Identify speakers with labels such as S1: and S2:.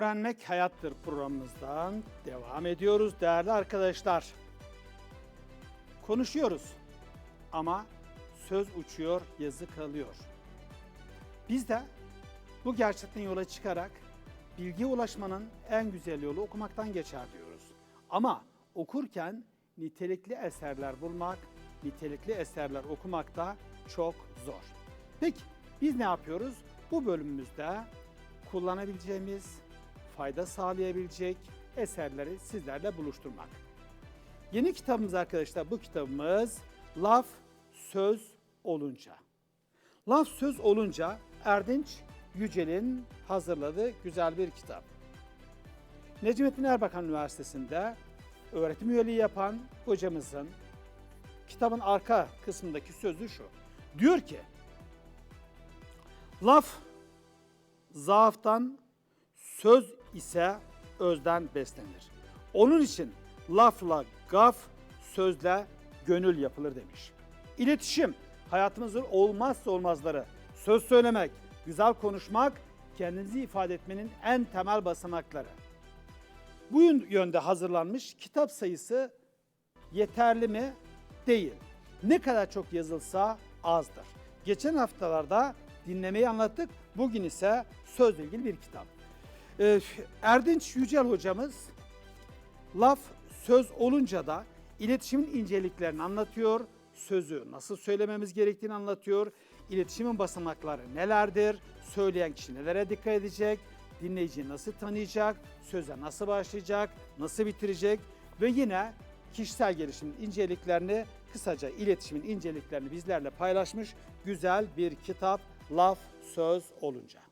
S1: Öğrenmek Hayattır programımızdan devam ediyoruz değerli arkadaşlar. Konuşuyoruz ama söz uçuyor, yazı kalıyor. Biz de bu gerçekten yola çıkarak bilgiye ulaşmanın en güzel yolu okumaktan geçer diyoruz. Ama okurken nitelikli eserler bulmak, nitelikli eserler okumak da çok zor. Peki biz ne yapıyoruz? Bu bölümümüzde kullanabileceğimiz, fayda sağlayabilecek eserleri sizlerle buluşturmak. Yeni kitabımız arkadaşlar bu kitabımız Laf Söz Olunca. Laf Söz Olunca Erdinç Yücel'in hazırladığı güzel bir kitap. Necmettin Erbakan Üniversitesi'nde öğretim üyeliği yapan hocamızın kitabın arka kısmındaki sözü şu. Diyor ki, laf zaaftan, söz ise özden beslenir. Onun için lafla gaf, sözle gönül yapılır demiş. İletişim hayatımızın olmazsa olmazları. Söz söylemek, güzel konuşmak, kendinizi ifade etmenin en temel basamakları. Bu yönde hazırlanmış kitap sayısı yeterli mi? Değil. Ne kadar çok yazılsa azdır. Geçen haftalarda dinlemeyi anlattık. Bugün ise sözle ilgili bir kitap. Ee, Erdinç Yücel hocamız laf söz olunca da iletişimin inceliklerini anlatıyor. Sözü nasıl söylememiz gerektiğini anlatıyor. İletişimin basamakları nelerdir? Söyleyen kişi nelere dikkat edecek? Dinleyiciyi nasıl tanıyacak? Söze nasıl başlayacak? Nasıl bitirecek? Ve yine kişisel gelişimin inceliklerini, kısaca iletişimin inceliklerini bizlerle paylaşmış güzel bir kitap Laf Söz Olunca.